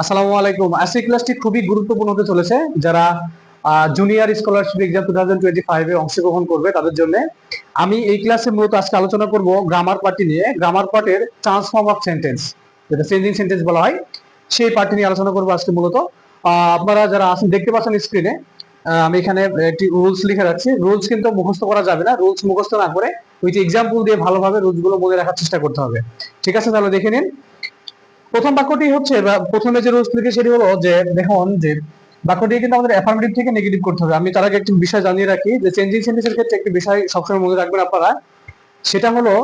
আসসালামু আলাইকুম। আজকের ক্লাসটি খুবই গুরুত্বপূর্ণ হতে চলেছে। যারা junior scholarship exam two thousand twenty ফাইভে অংশগ্রহণ করবে তাদের জন্য, আমি এই ক্লাসে মূলত আজকে আলোচনা করব গ্রামার পার্টি নিয়ে। গ্রামার পার্টের ট্রান্সফর্ম অফ সেন্টেন্স যেটা চেঞ্জিং সেন্টেন্স বলা হয়, সেই পার্টি নিয়ে আলোচনা করব আজকে মূলত। আপনারা যারা আছেন, দেখতে পাচ্ছেন স্ক্রিনে আমি এখানে একটি রুলস লিখে রাখছি। রুলস কিন্তু মুখস্থ করা যাবে না। রুলস মুখস্থ না করে ওই যে এক্সাম্পল দিয়ে ভালোভাবে রুলসগুলো মনে রাখার চেষ্টা করতে হবে। ঠিক আছে, তাহলে দেখে নিন। প্রথম বাক্যটি হচ্ছে প্রথমে যে রুলস লিখে সেটি হলো যে, দেখুন যে বাক্যটি কিন্তু আমাদের অ্যাফার্মেটিভ থেকে নেগেটিভ করতে হবে। আমি তার আগে একটি বিষয় জানিয়ে রাখি যে চেঞ্জিং সেন্টেন্সের ক্ষেত্রে একটি বিষয় সবসময় মনে রাখবেন আপনারা। সেটা হলো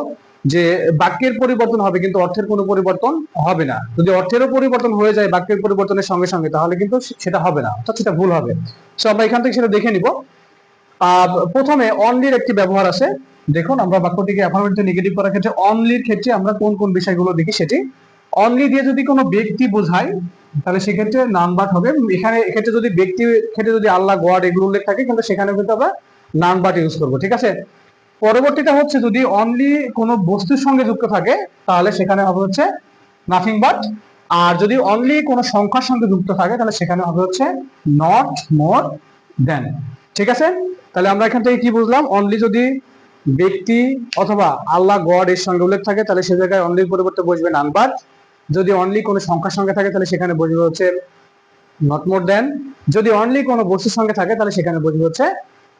যে, বাক্যের পরিবর্তন হবে কিন্তু অর্থের কোনো পরিবর্তন হবে না। যদি অর্থেরও পরিবর্তন হয়ে যায় বাক্যের পরিবর্তনের সঙ্গে সঙ্গে, তাহলে কিন্তু সেটা হবে না। অর্থাৎ সেটা ভুল হবে। সো আমরা এখান থেকে সেটা দেখে নিব। প্রথমে অনলির একটি ব্যবহার আছে। দেখুন, আমরা বাক্যটিকে অ্যাফার্মেটিভ নেগেটিভ করার ক্ষেত্রে অনলির ক্ষেত্রে আমরা কোন কোন বিষয়গুলো দেখি সেটি অনলি দিয়ে যদি কোনো ব্যক্তি বোঝায়, তাহলে সেক্ষেত্রে নাম বাট হবে। এখানে এক্ষেত্রে যদি ব্যক্তি ক্ষেত্রে যদি আল্লাহ গড এগুলো উল্লেখ থাকে, কিন্তু সেখানে কিন্তু আমরা নাম বাট ইউজ করব, ঠিক আছে? পরবর্তীটা হচ্ছে যদি অনলি কোনো বস্তুর সঙ্গে যুক্ত থাকে, তাহলে সেখানে হবে হচ্ছে নাথিং বাট আর যদি অনলি কোনো সংখ্যার সঙ্গে যুক্ত থাকে, তাহলে সেখানে হবে হচ্ছে নট মোর দেন ঠিক আছে? তাহলে আমরা এখান থেকে কি বুঝলাম? অনলি যদি ব্যক্তি অথবা আল্লাহ গড এর সঙ্গে উল্লেখ থাকে, তাহলে সে জায়গায় অনলির পরিবর্তে বসবে নান বাট যদি অনলি কোনো সংখ্যার সঙ্গে থাকে, তাহলে সেখানে বসবে হচ্ছে নট মোর দেন যদি অনলি কোনো বস্তুর সঙ্গে থাকে, তাহলে সেখানে বসবে হচ্ছে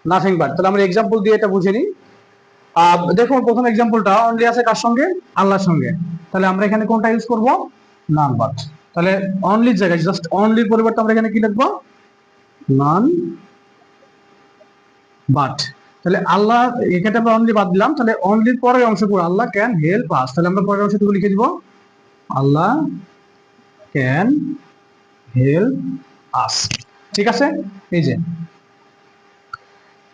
নাথিং বাট তাহলে আমরা এক্সাম্পল দিয়ে এটা বুঝে নিই। দেখুন প্রথম এক্সাম্পলটা অনলি আছে কার সঙ্গে? আল্লাহর সঙ্গে। তাহলে আমরা এখানে কোনটা ইউজ করব? নান বাট তাহলে অনলির জায়গায় জাস্ট অনলির পরিবর্তে আমরা এখানে কি লিখব? নান বাট তাহলে আল্লাহ এখানে আমরা অনলি বাদ দিলাম। তাহলে অনলির পরের অংশটুকু আল্লাহ ক্যান হেল্প আস তাহলে আমরা পরের অংশটুকু লিখে দিব। আল্লাহ ক্যান হেল্প আস ঠিক আছে? এই যে।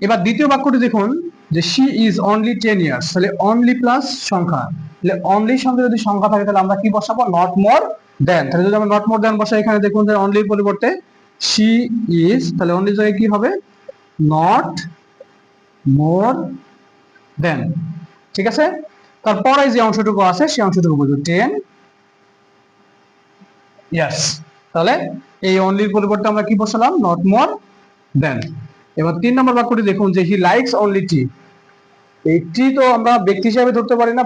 এবার দ্বিতীয় বাক্যটি দেখুন, যে she is only ten years তাহলে অনলি প্লাস সংখ্যা। তাহলে অনলি সঙ্গে যদি সংখ্যা থাকে, তাহলে আমরা কি বসাবো? নট মোর দেন তাহলে যদি আমরা নট মোর দেন বসাই, এখানে দেখুন যে অনলির পরিবর্তে শি ইজ তাহলে অনলি জায়গায় কি হবে? নট মোর দেন ঠিক আছে? তারপরে যে অংশটুকু আছে, সেই অংশটুকু বুঝব টেন ইয়াস তাহলে এই অনলির পরিবর্তে আমরা কি বসালাম? নট মোর দেন এবার তিন নম্বর বাক্যটি দেখুন যে হি লাইকস অনলি টি এই টি তো আমরা ব্যক্তি হিসাবে ধরতে পারি না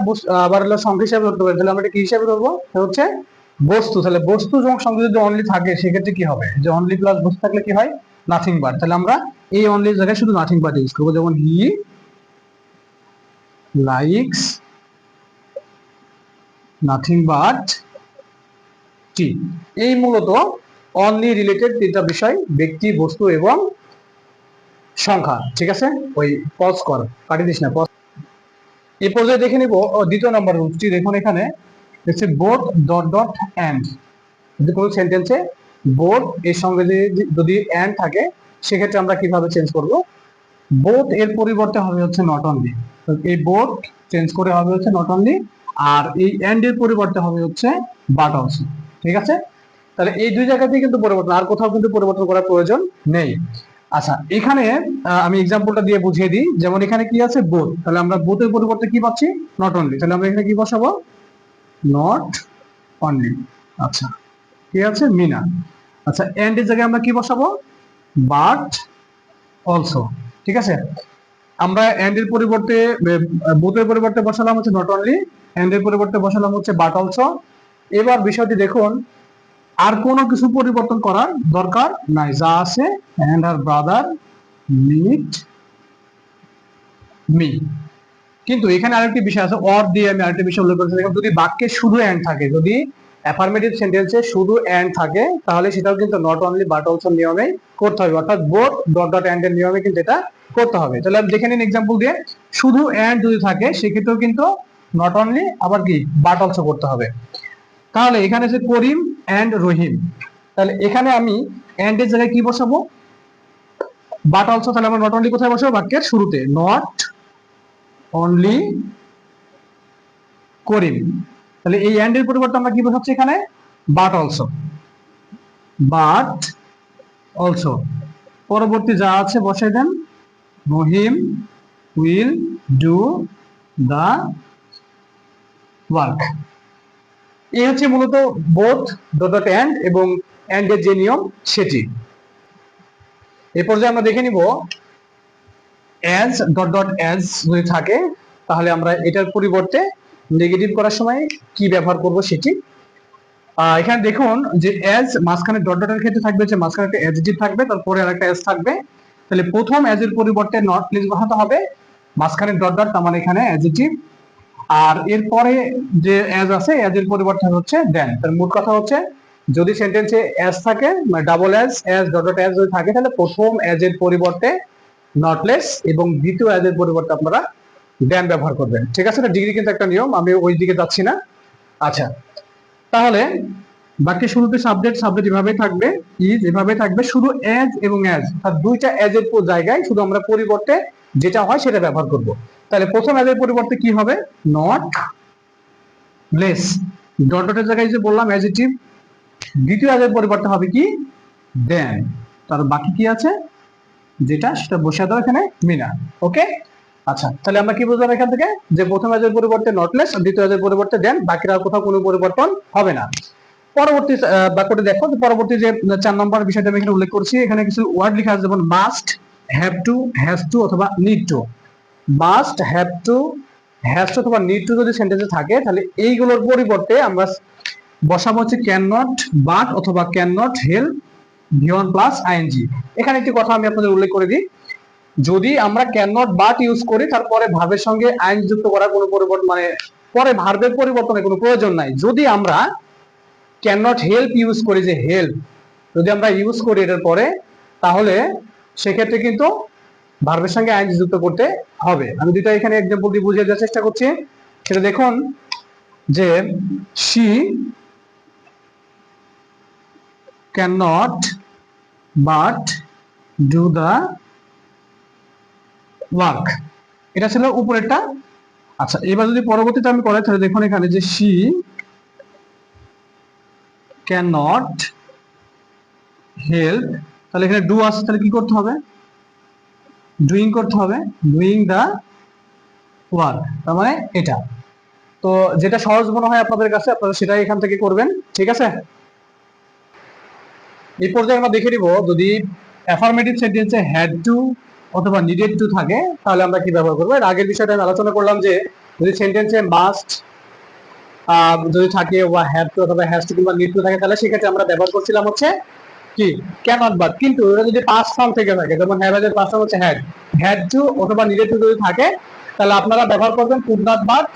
আবার হলো সংখ্যা হিসাবে ধরতে পারি। তাহলে আমরা কি হিসাবে ধরবো? হচ্ছে বস্তু। তাহলে বস্তু যখন সঙ্গে যদি অনলি থাকে, সেক্ষেত্রে কি হবে? যে অনলি প্লাস বস্তু থাকলে কি হয়? নাথিং বাট তাহলে আমরা এই অনলি জায়গায় শুধু নাথিং বাট ইউজ করব। যেমন হি লাইকস নাথিং বাট টি এই মূলত অনলি রিলেটেড তিনটা বিষয়, ব্যক্তি, বস্তু এবং সংখ্যা, ঠিক আছে? ওই পজ কর কাটিয়ে দিস না পজ এই পর্যায়ে দেখে নিব দ্বিতীয় নম্বর রুলসটি দেখুন এখানে হচ্ছে বোট ডট ডট অ্যান্ড যদি কোনো সেন্টেন্সে বোট এর সঙ্গে যদি- অ্যান্ড থাকে, সেক্ষেত্রে আমরা কীভাবে চেঞ্জ করব? বোট এর পরিবর্তে হবে হচ্ছে নট অনলি এই বোট চেঞ্জ করে হবে হচ্ছে নট অনলি আর এই অ্যান্ড এর পরিবর্তে হবে হচ্ছে বাট অলসো ঠিক আছে? তাহলে এই দুই জায়গাতেই কিন্তু পরিবর্তন, আর কোথাও কিন্তু পরিবর্তন করার প্রয়োজন নেই। আচ্ছা এখানে আমি এক্সাম্পলটা দিয়ে বুঝিয়ে দিই। যেমন এখানে কি আছে? বোথ তাহলে আমরা বোথের পরিবর্তে কি পাচ্ছি? নট অনলি তাহলে আমরা এখানে কি বসাবো? নট অনলি আচ্ছা কি আছে? মিনা। আচ্ছা এন্ড এর জায়গায় আমরা কি বসাবো? বাট অলসো ঠিক আছে? আমরা এন্ড এর পরিবর্তে বোথের পরিবর্তে বসালাম হচ্ছে নট অনলি এন্ড এর পরিবর্তে বসালাম হচ্ছে বাট অলসো এবার বিষয়টি দেখুন, আর কোনো কিছু পরিবর্তন করার দরকার নাই। যা আছে অ্যান্ড ব্রাদার মিট মি কিন্তু এখানে আরেকটি বিষয় আছে অর দিয়ে আমি আরেকটি বিষয় উল্লেখ করেছি যদি বাক্যে শুধু অ্যান্ড থাকে, যদি অ্যাফার্মেটিভ সেন্টেন্সে শুধু অ্যান্ড থাকে, তাহলে সেটাও কিন্তু নট অনলি বাট অলসো নিয়মে করতে হবে। অর্থাৎ বোথ ডট ডট অ্যান্ড এর নিয়মে কিন্তু এটা করতে হবে। তাহলে দেখে নিন এক্সাম্পল দিয়ে, শুধু অ্যান্ড যদি থাকে, সেক্ষেত্রেও কিন্তু নট অনলি আবার কি বাট অলসো করতে হবে। তাহলে এখানে আছে করিম অ্যান্ড রহিম। তাহলে এখানে আমি অ্যান্ড এর জায়গায় কি বসাবো? বাট অলসো তাহলে আমরা নট অনলি কোথায় বসাবো? বাক্যের শুরুতে। Not only Karim. তাহলে এই অ্যান্ড এর পরিবর্তে আমরা কি বসাচ্ছি এখানে? বাট অলসো বাট অলসো পরবর্তী যা আছে বসাই দেন। Rahim will do the work এই হচ্ছে মূলত বোথ ডট অ্যান্ড এবং অ্যান্ড এর যে নিয়ম সেটি। এই পর্যায়ে আমরা দেখে নিব অ্যাজ ডট ডট অ্যাজ যদি থাকে, তাহলে আমরা এটার পরিবর্তে নেগেটিভ করার সময় কি ব্যবহার করব সেটি। এখানে দেখুন যে অ্যাজ মাঝখানে ডট ডটের ক্ষেত্রে থাকবে যে মাঝখানে একটা অ্যাডজেক্টিভ থাকবে, তারপরে আর একটা অ্যাজ থাকবে। তাহলে প্রথম অ্যাজ এর পরিবর্তে নট প্লেস বসাতে হবে, মাঝখানে ডট ডট তার মানে এখানে অ্যাডজেক্টিভ আর এরপরে যে অ্যাজ আছে অ্যাজ এর পরিবর্তে হচ্ছে দেন তার মূল কথা হচ্ছে, যদি সেন্টেন্সে অ্যাজ থাকে মানে double as as dot dot as যদি থাকে, তাহলে প্রথম অ্যাজ এর পরিবর্তে নটলেস এবং দ্বিতীয় অ্যাজ এর পরিবর্তে আপনারা দেন ব্যবহার করবেন। ঠিক আছে না? ডিগ্রি কিন্তু একটা নিয়ম, আমি ওই দিকে যাচ্ছি না। আচ্ছা তাহলে বাকি শুরুতে সাবজেক্ট সাবজেক্ট এভাবেই থাকবে ইজ এভাবেই থাকবে, শুধু অ্যাজ এবং অ্যাজ তার দুইটা অ্যাজ এর জায়গায় শুধু আমরা পরিবর্তে যেটা হয় সেটা ব্যবহার করব। তাহলে প্রথম অ্যাজ এর পরিবর্তে কি হবে? নট লেস ডট ডটের জায়গায় যে বললাম অ্যাজিটিভ দ্বিতীয় অ্যাজ এর পরিবর্তে হবে কি? দেন তার বাকি কি আছে? যেটা, সেটা বসে দাও এখানে মিনা ওকে আচ্ছা তাহলে আমরা কি বুঝলাম এখান থেকে? যে প্রথম অ্যাজের পরিবর্তে নটলেস দ্বিতীয় অ্যাজের পরিবর্তে দেন বাকিরা আর কোথাও কোনো পরিবর্তন হবে না। পরবর্তী বাক্যটি দেখো পরবর্তী যে চার নম্বর বিষয়টা আমি এখানে উল্লেখ করছি, এখানে কিছু ওয়ার্ড লেখা আছে, যেমন must have to has to অথবা need to must have to has to অথবা নিড টু যদি সেন্টেন্সে থাকে, তাহলে এইগুলোর পরিবর্তে আমরা বসাবো হচ্ছে ক্যান নট বাট অথবা can not help V one plus I N G এখানে একটি কথা আমি আপনাদের উল্লেখ করে দিই। যদি আমরা ক্যান নট বাট ইউজ করি, তারপরে ভার্বের সঙ্গে আইন যুক্ত করার কোনো পরিবর্তন মানে পরে ভার্বের পরিবর্তনের কোনো প্রয়োজন নাই। যদি আমরা ক্যান নট হেল্প ইউজ করি যে হেল্প যদি আমরা ইউজ করি এটার পরে, তাহলে সেক্ষেত্রে কিন্তু ভার্বের সঙ্গে আইন যুক্ত করতে হবে। আমি দুইটা এখানে এক্সাম্পল দিয়ে বুঝিয়ে দেওয়ার চেষ্টা করছি। সেটা দেখুন যে she can not but do the work এটা ছিল উপরেরটা। আচ্ছা এবার যদি পরবর্তীতে আমি করাই, তাহলে দেখুন এখানে যে শি ক্যান নট হেল্প তাহলে এখানে ডু আছে, তাহলে কি করতে হবে? ডুইং করতে হবে ডুইং দা ওয়ার্ক তার মানে এটা। তো যেটা সহজ মনে হয় আপনাদের কাছে, আপনারা সেটাই এখান থেকে করবেন, ঠিক আছে? এই পর্যায়ে আমরা দেখে নিব যদি অ্যাফার্মেটিভ সেন্টেন্সে হ্যাড টু অথবা নিডেড টু থাকে, তাহলে আমরা কি ব্যবহার করব? এর আগের বিষয়টা আমি আলোচনা করলাম যে, যদি সেন্টেন্সে মাস্ট যদি থাকে বা হ্যাভ টু অথবা হ্যাজ টু কিংবা নিড টু থাকে, তাহলে সেক্ষেত্রে আমরা ব্যবহার করছিলাম হচ্ছে কি? ক্যানট বাট কিন্তু এটা যদি পাঁচ ফর্ম থেকে থাকে, যেমন হ্যাভ এর পাঁচ ফর্ম হচ্ছে হ্যাড। হ্যাড টু অথবা নিডেড টু যদি থাকে, তাহলে আপনারা ব্যবহার করবেন কুড নট বাট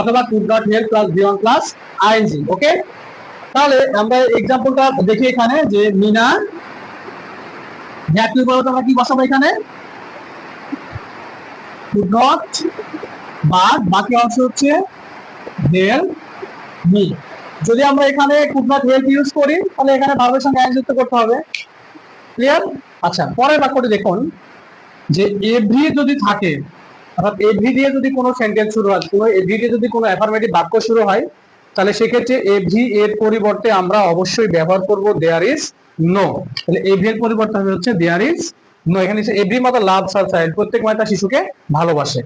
অথবা could not help plus V one plus I N G okay তাহলে আমরা এক্সাম্পলটা দেখি এখানে যে মিনা হ্যাড টু বলতে আমরা কি বসাবো এখানে? কুড নট বাট বাকি অংশ হচ্ছে হেল্প মি যদি আমরা এখানে কুড হেল্প ইউজ করি, তাহলে এখানে ভার্বের সঙ্গে আইন যুক্ত করতে হবে। ক্লিয়ার আচ্ছা পরের বাক্যটি দেখুন, যে এভরি যদি থাকে, অর্থাৎ এভরি দিয়ে যদি কোনো সেন্টেন্স শুরু হয়, কোনো এভরি দিয়ে যদি কোনো অ্যাফার্মেটিভ বাক্য শুরু হয়, তাহলে সেক্ষেত্রে এভরি এর পরিবর্তে আমরা অবশ্যই ব্যবহার করব দেয়ার ইজ নো তাহলে এভরি এর পরিবর্তে হচ্ছে দেয়ার ইজ নো এখানে এভরি মাতা লাভ সার চাইল্ড প্রত্যেক মাতা শিশুকে ভালোবাসে।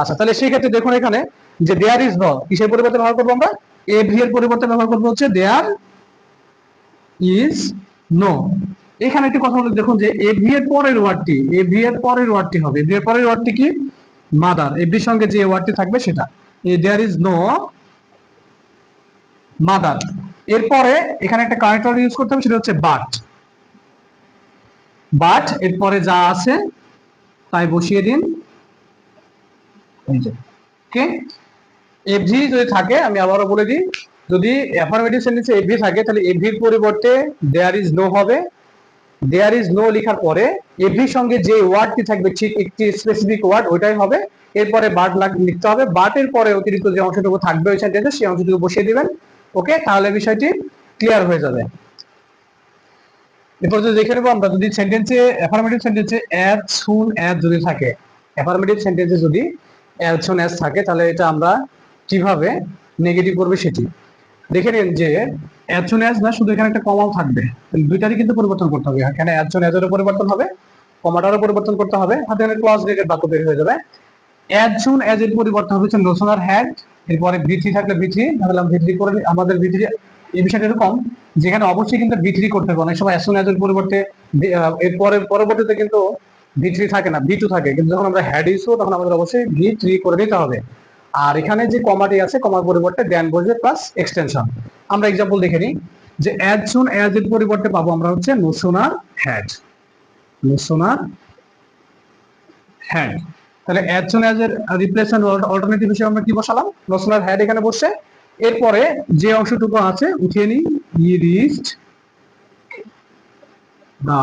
আচ্ছা তাহলে সেই ক্ষেত্রে দেখুন এখানে, যে দেয়ার ইজ নো কিসের পরিবর্তে ব্যবহার করব আমরা? এভরি এর পরিবর্তে ব্যবহার করব হচ্ছে দেয়ার ইজ নো এখানে একটি কথা বলে দেখুন যে এভরি এর পরের ওয়ার্ডটি এভরি এর পরের ওয়ার্ডটি হবে। এভরি এর পরের ওয়ার্ডটি কি? মাদার এভরির সঙ্গে যে ওয়ার্ডটি থাকবে সেটা। দেয়ার ইজ নো মাদার এরপরে এখানে একটা কানেক্টর ইউজ করতে হবে, সেটা হচ্ছে বাট বাট এরপরে যা আছে, তাই বসিয়ে দিন। ওকে এভরি যদি থাকে, আমি আবারও বলে দিই, যদি অ্যাফার্মেটিভ সেন্টেন্সে এভরি থাকে, তাহলে এভরির পরিবর্তে দেয়ার ইজ নো হবে। দেয়ার ইজ নো লেখার পরে এভরির সঙ্গে যে ওয়ার্ডটি থাকবে, ঠিক একটি স্পেসিফিক ওয়ার্ড ওইটাই হবে। এরপরে বাট লিখতে হবে। বাটের পরে অতিরিক্ত যে অংশটুকু থাকবে ওই সেন্টেন্সে সেই অংশটুকু বসিয়ে দিবেন। ওকে তাহলে বিষয়টি ক্লিয়ার হয়ে যাবে। এরপর যদি দেখে নেব, আমরা যদি সেন্টেন্সে অ্যাফার্মেটিভ সেন্টেন্সে অ্যাজ সুন অ্যাজ যদি থাকে অ্যাফার্মেটিভ সেন্টেন্সে যদি অ্যাজ সুন অ্যাজ থাকে, তাহলে এটা আমরা কীভাবে নেগেটিভ করবে সেটি। দেখে নিন যে অ্যাজ সুন অ্যাজ না শুধু এখানে একটা কমাও থাকবে। দুইটারই কিন্তু পরিবর্তন করতে হবে। এখানে অ্যাজ সুন অ্যাজেরও পরিবর্তন হবে কমাটারও পরিবর্তন করতে হবে হাতে এখানে ক্লজ রেটেড বাক্য বের হয়ে যাবে। অ্যাজ সুন অ্যাজ এর পরিবর্তন হবে হচ্ছে নো সোনার হ্যাড এরপরে ভিত্রি থাকলে ভিত্রি ভাবলাম ভিত্রি করে আমাদের ভিত্রি এই বিষয়টা এরকম যেখানে অবশ্যই কিন্তু ভিত্রি করতে হবে। অনেক সময় অ্যাসুন অ্যাজের পরিবর্তে ভি- আহ, এরপরে পরবর্তীতে কিন্তু ভিত্রি থাকে না ভি টু থাকে। কিন্তু যখন আমরা হ্যাড ইউজ তখন আমাদের অবশ্যই ভি করে দিতে হবে। আর এখানে যে কমাটি আছে, কমার পরিবর্তে ড্যান বসবে প্লাস এক্সটেনশন আমরা এক্সাম্পল দেখে নিই, যে অ্যাজ সুন অ্যাজ এর পরিবর্তে পাবো আমরা হচ্ছে no sooner had no sooner had তাহলে অ্যাজ সুন অ্যাজ এর রিপ্লেসমেন্ট অল্টারনেটিভ হিসেবে আমরা কি বসালাম? নোসোনার হ্যাড এখানে বসছে এরপরে যে অংশটুকু আছে, উঠিয়ে নিই ই রিস্ট দা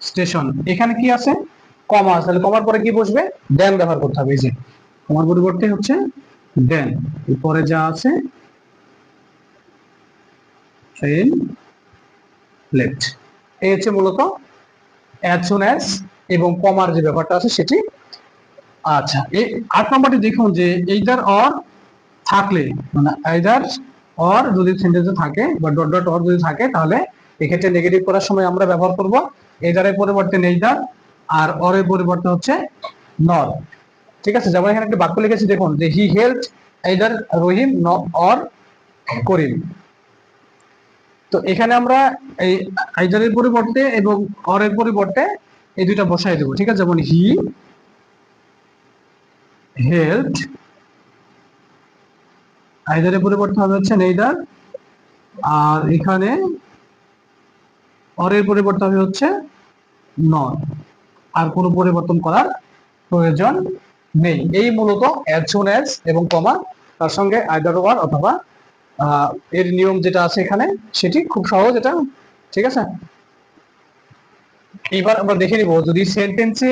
স্টেশন এখানে কি আছে? কমা তাহলে কমার পরে কি বসবে? দেন ব্যবহার করতে হবে, এই যে। কমার পরিবর্তে হচ্ছে দেন। এরপরে যা আছে লেফট এই হচ্ছে মূলত অ্যাজ সুন অ্যাজ এবং কমার যে ব্যাপারটা আছে সেটি। আচ্ছা এই আট নম্বরটি দেখুন যে এইদার অর থাকলে মানে আইদার অর যদি সেন্টেন্সে থাকে বা ডট ডট অর যদি থাকে, তাহলে এক্ষেত্রে নেগেটিভ করার সময় আমরা ব্যবহার করব। এইদারের পরিবর্তে নেইদার আর অরের পরিবর্তে হচ্ছে নর। ঠিক আছে? যেমন এখানে একটা বাক্য লিখেছি, দেখুন, যে he help either Rahim or Karim. তো এখানে আমরা এই আইদারের পরিবর্তে এবং অরের পরিবর্তে এই দুইটা বসাই দেবো, ঠিক আছে? যেমন হি হেল্প আইদারের পরিবর্তে হবে হচ্ছে নেইদার আর এখানে অরের পরিবর্তে হবে হচ্ছে নট আর কোনো পরিবর্তন করার প্রয়োজন নেই। এই মূলত অ্যাজ অ্যাজ এবং কমা তার সঙ্গে আইদার ওয়ার অথবা এর নিয়ম যেটা আছে এখানে, সেটি খুব সহজ এটা, ঠিক আছে? এবার আমরা দেখে নিব, যদি সেন্টেন্সে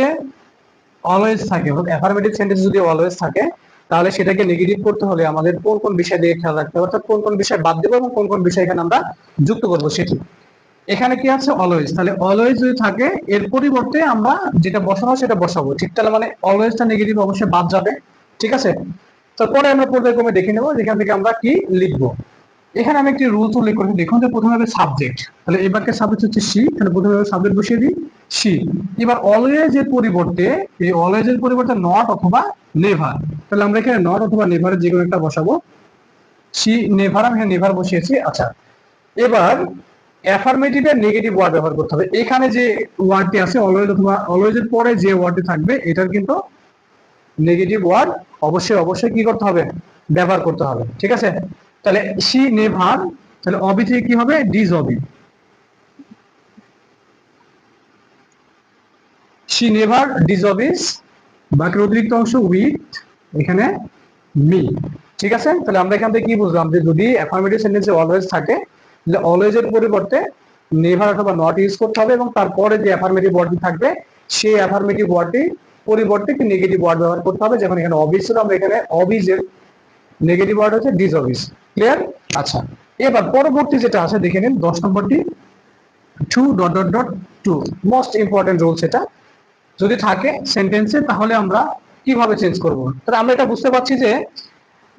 অলওয়েজ থাকে অ্যাফার্মেটিভ সেন্টেন্স যদি অলওয়েজ থাকে, তাহলে সেটাকে নেগেটিভ করতে হলে আমাদের কোন কোন বিষয় দিয়ে খেয়াল রাখতে হবে, অর্থাৎ কোন কোন বিষয় বাদ দেবো এবং কোন কোন বিষয় এখানে আমরা যুক্ত করব সেটি। এখানে কি আছে? অলওয়েজ তাহলে অলওয়েজ যদি থাকে, এর পরিবর্তে আমরা যেটা বসাবো সেটা বসাবো। ঠিক, তাহলে মানে অলওয়েজটা নেগেটিভ অবশ্যই বাদ যাবে। ঠিক আছে? তারপরে আমরা পর্যায়ক্রমে দেখে নেব, যেখান থেকে আমরা কি লিখব। এখানে আমি একটি রুলস উল্লেখ করেছি। দেখুন যে প্রথমে হবে সাবজেক্ট তাহলে এবারকে সাবজেক্ট হচ্ছে সি তাহলে প্রথমে সাবজেক্ট বসিয়ে দিই। সি এবার অলওয়েজ এর পরিবর্তে, এই অলওয়েজ এর পরিবর্তে নট অথবা নেভার তাহলে আমরা এখানে নট অথবা নেভারের যে কোনো একটা বসাবো। সি নেভার আমি নেভার বসিয়েছি। আচ্ছা। এবার অ্যাফার্মেটিভের নেগেটিভ ওয়ার্ড ব্যবহার করতে হবে। এখানে যে ওয়ার্ডটি আছে অলওয়েজ অথবা অলওয়েজ এর পরে যে ওয়ার্ডটি থাকবে, এটার কিন্তু নেগেটিভ ওয়ার্ড অবশ্যই অবশ্যই কি করতে হবে? ব্যবহার করতে হবে। ঠিক আছে? তাহলে সি নেভার, তাহলে অবি থেকে কি হবে? ডিজ অবি সি নেভার ডিজ অবিস বাকির অতিরিক্ত অংশ উইথ এখানে মি ঠিক আছে? তাহলে আমরা এখান থেকে কি বুঝলাম? যে যদি অ্যাফার্মেটিভ সেন্টেন্সে অলওয়েজ থাকে অলওয়েজ এর পরিবর্তে নেভার অথবা নট ইউজ করতে হবে এবং তারপরে যে অ্যাফার্মেটিভ ওয়ার্ডটি থাকবে, সেই অ্যাফার্মেটিভ ওয়ার্ডটি পরিবর্তে একটি নেগেটিভ ওয়ার্ড ব্যবহার করতে হবে। যেমন এখানে ছিল আমরা এখানে অবিজের নেগেটিভ ওয়ার্ড হচ্ছে ডিজ অবিস ক্লিয়ার আচ্ছা এবার পরবর্তী যেটা আছে, দেখে নিন, দশ নম্বরটি too dot dot dot to most important rule সেটা। যদি থাকে সেন্টেন্সে তাহলে আমরা কীভাবে চেঞ্জ করব? তাহলে আমরা এটা বুঝতে পারছি যে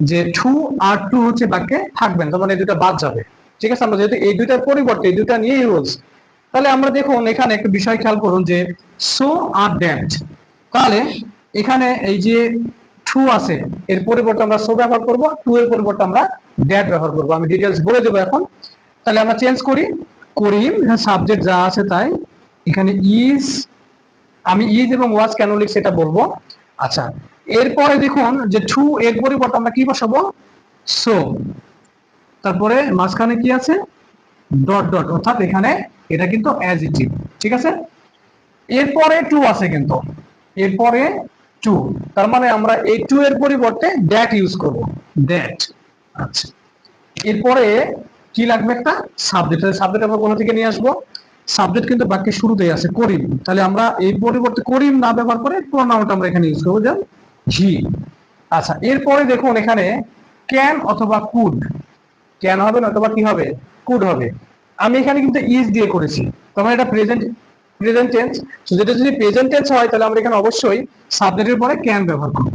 যে টু আর টু হচ্ছে বাক্যে থাকবেন তার মানে দুটা বাদ যাবে। ঠিক আছে, আমরা যেহেতু এই দুইটার পরিবর্তে, এই দুইটা নিয়েই রুলস তাহলে আমরা দেখুন এখানে একটা বিষয় খেয়াল করুন যে সো আর দ্যাট তাহলে এখানে এই যে টু আছে, এর পরিবর্তে আমরা সো ব্যবহার করব টু এর পরিবর্তে আমরা দ্যাট ব্যবহার করব, আমি ডিটেলস বলে দেবো এখন, তাহলে আমরা চেঞ্জ করি করি সাবজেক্ট যা আছে তাই, এখানে ইজ আমি ইজ এবং ওয়াজ কেন লিখছি সেটা বলব আচ্ছা এরপরে দেখুন যে টু এর পরিবর্তে আমরা কি বসাবো সো তারপরে মাঝখানে কি আছে? ডট ডট অর্থাৎ এখানে এটা কিন্তু অ্যাজিটিভ ঠিক আছে? এরপরে টু আছে কিন্তু। এরপরে টু তার মানে আমরা এই টু এর পরিবর্তে দ্যাট ইউজ করব। দ্যাট আচ্ছা। এরপরে কি লাগবে একটা? সাবজেক্ট সাবজেক্ট আমরা কোথা থেকে নিয়ে আসব? সাবজেক্ট কিন্তু বাক্যের শুরুতেই আছে, করিম। তাহলে আমরা এই পরিবর্তে করিম না ব্যবহার করে প্রোনাউনটা আমরা এখানে ইউজ করব, যেমন হি আচ্ছা এরপরে দেখুন এখানে ক্যান অথবা কুড ক্যান হবে না অথবা কি হবে? কুড হবে। আমি এখানে কিন্তু ইজ দিয়ে করেছি। তখন এটা প্রেজেন্ট প্রেজেন্ট টেন্স যেটা যদি প্রেজেন্ট টেন্স হয়, তাহলে আমরা এখানে অবশ্যই সাবজেক্টের পরে ক্যান ব্যবহার করব।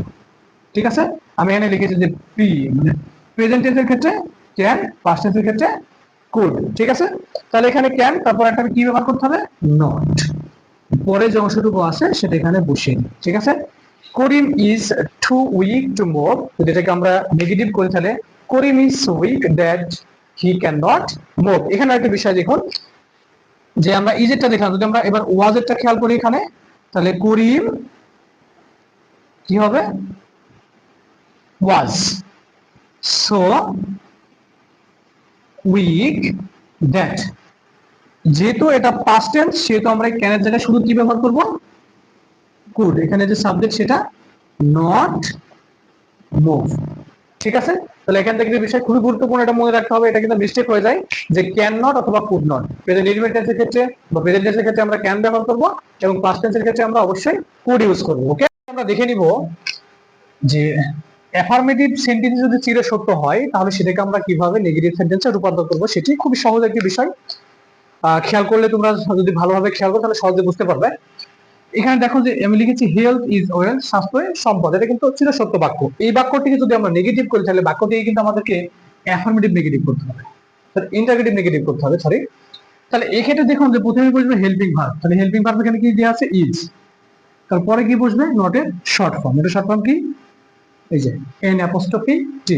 ঠিক আছে? আমি এখানে লিখেছি যে পি মানে প্রেজেন্ট টেন্সের ক্ষেত্রে ক্যান পাস্ট টেন্সের ক্ষেত্রে কুড ঠিক আছে? তাহলে এখানে ক্যান তারপর একটা কি ব্যবহার করতে হবে? নট পরে যে অংশটুকু আছে, সেটা এখানে বসিয়ে ঠিক আছে? Karim is too weak to move যেটাকে আমরা নেগেটিভ করে তাহলে Karim is weak that he can not move. এখানে একটা বিষয় দেখুন, যে আমরা ইজেরটা দেখলাম, যদি আমরা এবার ওয়াজেরটা খেয়াল করি এখানে, তাহলে করিম কি হবে? ওয়াজ। So, weak that. যেহেতু এটা পাস্ট টেন্স সেহেতু আমরা ক্যানের জায়গায় শুধু কি ব্যবহার করব? কুড এখানে যে সাবজেক্ট সেটা নট মুভ ঠিক আছে? তাহলে এখান থেকে বিষয় খুবই গুরুত্বপূর্ণ এটা মনে রাখতে হবে, এটা কিন্তু মিস্টেক হয়ে যায় যে ক্যান নট অথবা কুড নট প্রেজেন্ট ইনডিপেন্ডেন্ট টেন্সের ক্ষেত্রে বা প্রেজেন্ট টেন্সের ক্ষেত্রে আমরা ক্যান ব্যবহার করব এবং পাস্ট টেন্সের ক্ষেত্রে আমরা অবশ্যই কুড ইউজ করব ওকে আমরা দেখে নিব যে অ্যাফার্মেটিভ সেন্টেন্স যদি চির সত্য হয়, তাহলে সেটাকে আমরা কীভাবে নেগেটিভ সেন্টেন্সে রূপান্তর করব সেটি খুবই সহজ একটি বিষয়। খেয়াল করলে তোমরা যদি ভালোভাবে খেয়াল করো, তাহলে সহজে বুঝতে পারবে। এখানে দেখো যে আমি লিখেছি হেলথ ইজ ওয়েলথ স্বাস্থ্য সম্পদ। এটা কিন্তু চির সত্য বাক্য। এই বাক্যটিকে যদি আমরা নেগেটিভ করি, তাহলে বাক্যটিকে কিন্তু আমাদেরকে অ্যাফার্মেটিভ নেগেটিভ করতে হবে। ইন্টারগেটিভ নেগেটিভ করতে হবে সরি তাহলে এক্ষেত্রে দেখুন যে প্রথমে বসবে হেল্পিং ভার্ব তাহলে হেল্পিং ভার্ব এখানে কি দেওয়া আছে? ইজ তারপরে কি বসবে? নটের শর্ট ফর্ম এটা শর্ট ফর্ম কি? এই যে এন অ্যাপোস্ট্রফি টি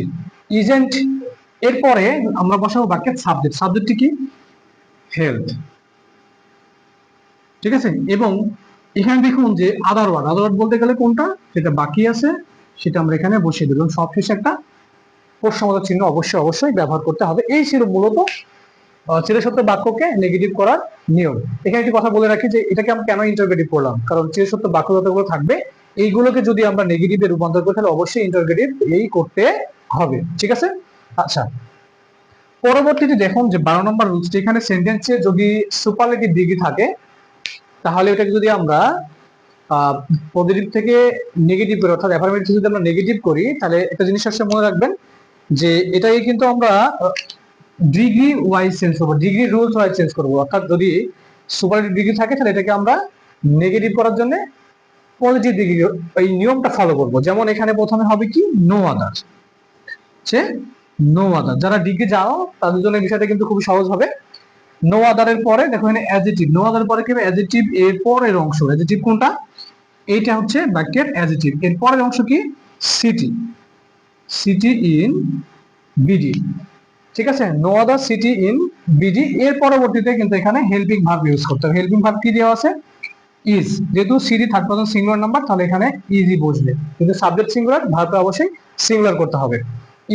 ইজেন্ট এরপরে আমরা বসাবো বাক্যের সাবজেক্ট সাবজেক্টটি কি? হেলথ ঠিক আছে? এবং এখানে দেখুন যে আদার ওয়ার্ড আদার ওয়ার্ড বলতে গেলে কোনটা? যেটা বাকি আছে, সেটা আমরা এখানে বসিয়ে এবং সবশেষে একটা প্রশ্নবোধক চিহ্ন অবশ্যই অবশ্যই ব্যবহার করতে হবে। এই ছিল মূলত চিরসত্য বাক্যকে নেগেটিভ করার নিয়ম। এখানে একটি কথা বলে রাখি যে, এটাকে আমরা কেন ইন্টারগেটিভ করলাম? কারণ চিরসত্য বাক্য যতগুলো থাকবে, এইগুলোকে যদি আমরা নেগেটিভে রূপান্তর করি, তাহলে অবশ্যই ইন্টারগেটিভ এই করতে হবে। ঠিক আছে? আচ্ছা। পরবর্তীতে দেখুন যে বারো নম্বর রুলসটি এখানে সেন্টেন্সে যদি সুপারলেটিভ ডিগ্রি থাকে তাহলে এটাকে যদি আমরা পজিটিভ থেকে নেগেটিভ করি, অর্থাৎ অ্যাফার্মেটিভ যদি আমরা নেগেটিভ করি, তাহলে একটা জিনিস সবসময় মনে রাখবেন যে এটাকে কিন্তু আমরা ডিগ্রি ওয়াইজ চেঞ্জ করব ডিগ্রি রুলস ওয়াইজ চেঞ্জ করব। অর্থাৎ যদি সুপারলেটিভ ডিগ্রি থাকে, তাহলে এটাকে আমরা নেগেটিভ করার জন্য পজিটিভ ডিগ্রি এই নিয়মটা ফলো করব। যেমন এখানে প্রথমে হবে কি? নো আদার সে? নো আদার যারা ডিগ্রি যাও, তাদের জন্য বিষয়টা কিন্তু খুবই সহজ হবে। নো আদারের পরে, দেখো এখানে অ্যাজিটিভ নো আদার পরে কি হবে? অ্যাজিটিভ এর পরের অংশ। অ্যাজিটিভ কোনটা? এইটা হচ্ছে বাক্যের অ্যাজিটিভ এর পরের অংশ কি? সিটি সিটি ইন বিডি ঠিক আছে? No other city in BD এর পরবর্তীতে কিন্তু এখানে হেল্পিং ভার্ব ইউজ করতে হবে। হেল্পিং ভার্ব কি দেওয়া আছে? ইজ যেহেতু city third person singular number তাহলে এখানে ইজি বসবে। কিন্তু সাবজেক্ট সিঙ্গুলার ভার্বটা অবশ্যই সিঙ্গুলার করতে হবে।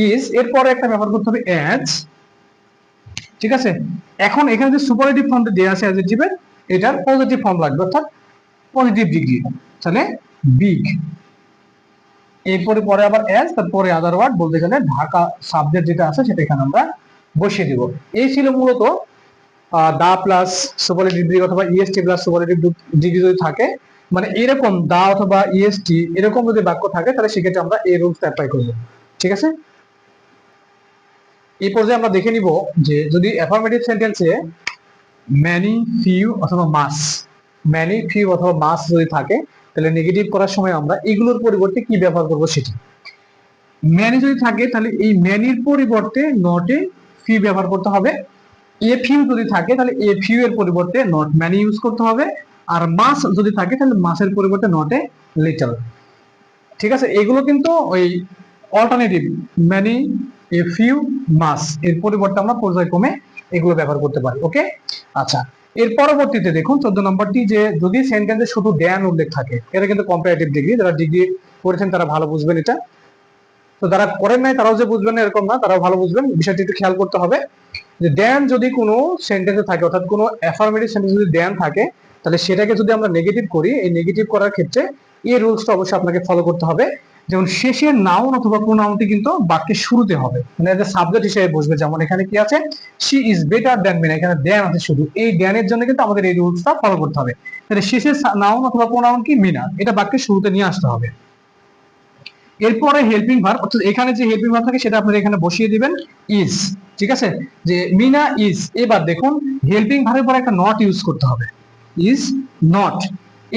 ইজ এরপরে একটা ব্যবহার করতে হবে অ্যাজ ঠিক আছে? এখন এখানে যে সুপারলেটিভ ফর্মটা দেওয়া আছে অ্যাডজেক্টিভের এটার পজিটিভ ফর্ম লাগবে, অর্থাৎ পজিটিভ ডিগ্রি তাহলে বিগ এরপরে পরে আবার অ্যাজ তারপরে আদার ওয়ার্ড বলতে গেলে ঢাকা সাবজেক্ট যেটা আছে সেটা এখানে আমরা বসিয়ে দিব। এই ছিল মূলত দা প্লাস সুপারলেটিভ ডিগ্রি অথবা ইএসটি প্লাস সুপারলেটিভ ডিগ্রি যদি থাকে মানে এরকম দা অথবা ইএসটি এরকম যদি বাক্য থাকে, তাহলে সেক্ষেত্রে আমরা এই রুলসটা অ্যাপ্লাই করব। ঠিক আছে? এই পর্যায়ে আমরা দেখে নিব যে যদি অ্যাফার্মেটিভ সেন্টেন্সে ম্যানি ফিউ অথবা মাস ম্যানি ফিউ অথবা মাস যদি থাকে, তাহলে নেগেটিভ করার সময় আমরা এগুলোর পরিবর্তে কি ব্যবহার করব সেটি। ম্যানি যদি থাকে, তাহলে এই ম্যানির পরিবর্তে নটে ফি ব্যবহার করতে হবে। এ ফিউ যদি থাকে, তাহলে এ ফিউ এর পরিবর্তে নট ম্যানি ইউজ করতে হবে। আর মাস যদি থাকে, তাহলে মাসের পরিবর্তে নটে লিটল ঠিক আছে? এগুলো কিন্তু ওই অল্টারনেটিভ ম্যানি মাস এর পরিবর্তে আমরা পর্যায়ক্রমে এগুলো ব্যবহার করতে পারি ওকে আচ্ছা এর পরবর্তীতে দেখুন, চোদ্দ নম্বরটি যে যদি সেন্টেন্সে শুধু ড্যান উল্লেখ থাকে, এটা কিন্তু কম্পারেটিভ ডিগ্রি যারা ডিগ্রি করেছেন তারা ভালো বুঝবেন এটা। তো যারা করেন নাই, তারাও যে বুঝবেন না, এরকম না, তারাও ভালো বুঝবেন। বিষয়টি একটু খেয়াল করতে হবে যে ড্যান যদি কোনো সেন্টেন্সে থাকে, অর্থাৎ কোনো অ্যাফার্মেটিভ সেন্টেন্স যদি ড্যান থাকে, তাহলে সেটাকে যদি আমরা নেগেটিভ করি, এই নেগেটিভ করার ক্ষেত্রে এই রুলসটা অবশ্যই আপনাকে ফলো করতে হবে। যেমন শেষের নাউন অথবা প্রোনাউনটি কিন্তু বাক্যের শুরুতে হবে। মানে এজ সাবজেক্ট হিসেবে বসবে। যেমন এখানে কি আছে? She is better than Meena এখানে দ্যান আছে শুধু। এই দ্যানের জন্য কিন্তু আমাদের এই রুলসটা ফলো করতে হবে। তাহলে শেষের নাউন অথবা প্রোনাউন কি? মিনা এটা বাক্যের শুরুতে নিয়ে আসতে হবে। এরপরে হেল্পিং ভার্ব অর্থাৎ এখানে যে হেল্পিং ভার্ব থাকে, সেটা আপনারা এখানে বসিয়ে দিবেন। ইজ ঠিক আছে? যে মিনা ইজ এবার দেখুন হেল্পিং ভার্বের পরে একটা নট ইউজ করতে হবে। ইজ নট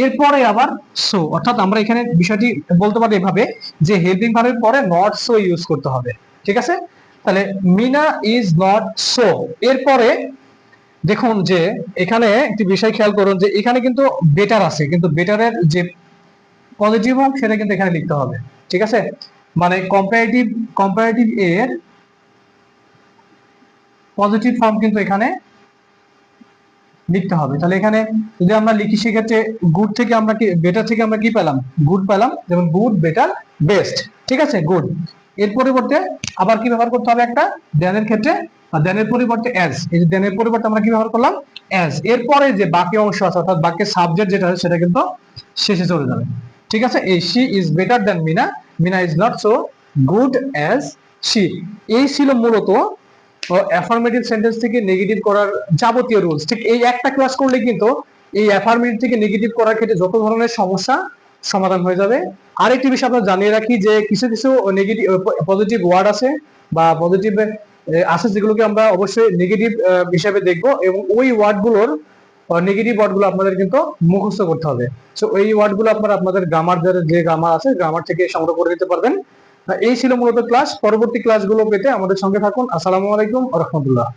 এরপরে আবার সো অর্থাৎ আমরা এখানে বিষয়টি বলতে পারি এভাবে যে হেল্পিং ভার্বের পরে নট সো ইউজ করতে হবে, ঠিক আছে? তাহলে মিনা ইজ নট সো এরপরে দেখুন যে এখানে একটি বিষয় খেয়াল করুন যে এখানে কিন্তু বেটার আছে, কিন্তু বেটারের যে পজিটিভ হোক সেটা কিন্তু এখানে লিখতে হবে, ঠিক আছে? মানে কম্পারেটিভ কম্পারেটিভ এর পজিটিভ ফর্ম কিন্তু এখানে লিখতে হবে। তাহলে এখানে যদি আমরা লিখি, সেক্ষেত্রে গুড থেকে আমরা কি বেটার থেকে আমরা কি পেলাম? গুড পেলাম, যেমন গুড বেটার বেস্ট ঠিক আছে? গুড এর পরিবর্তে আবার কি ব্যবহার করতে হবে একটা? দেনের ক্ষেত্রে দেনের পরিবর্তে অ্যাজ এই যে দেনের পরিবর্তে আমরা কি ব্যবহার করলাম? অ্যাজ এরপরে যে বাকি অংশ আছে, অর্থাৎ বাক্যের সাবজেক্ট যেটা আছে, সেটা কিন্তু শেষে চলে যাবে। ঠিক আছে? এই she is better than Meena Meena is not so good as she এই ছিল মূলত অ্যাফার্মেটিভ সেন্টেন্স থেকে নেগেটিভ করার যাবতীয় রুলস ঠিক এই একটা ক্লাস করলে কিন্তু এই অ্যাফার্মেটিভ থেকে নেগেটিভ করার ক্ষেত্রে যত ধরনের সমস্যা সমাধান হয়ে যাবে। আরেকটি বিষয় আপনারা জানিয়ে রাখি যে কিছু কিছু নেগেটিভ পজিটিভ ওয়ার্ড আছে বা পজিটিভ আছে যেগুলোকে আমরা অবশ্যই নেগেটিভ হিসাবে দেখব এবং ওই ওয়ার্ডগুলোর নেগেটিভ ওয়ার্ডগুলো আপনাদের কিন্তু মুখস্থ করতে হবে। সো এই ওয়ার্ডগুলো আপনারা আপনাদের গ্রামার যে গ্রামার আছে গ্রামার থেকে সংগ্রহ করে নিতে পারবেন। এই ছিল মূলত ক্লাস পরবর্তী ক্লাসগুলো পেতে আমাদের সঙ্গে থাকুন। আসসালামু আলাইকুম রহমতুল্লাহ।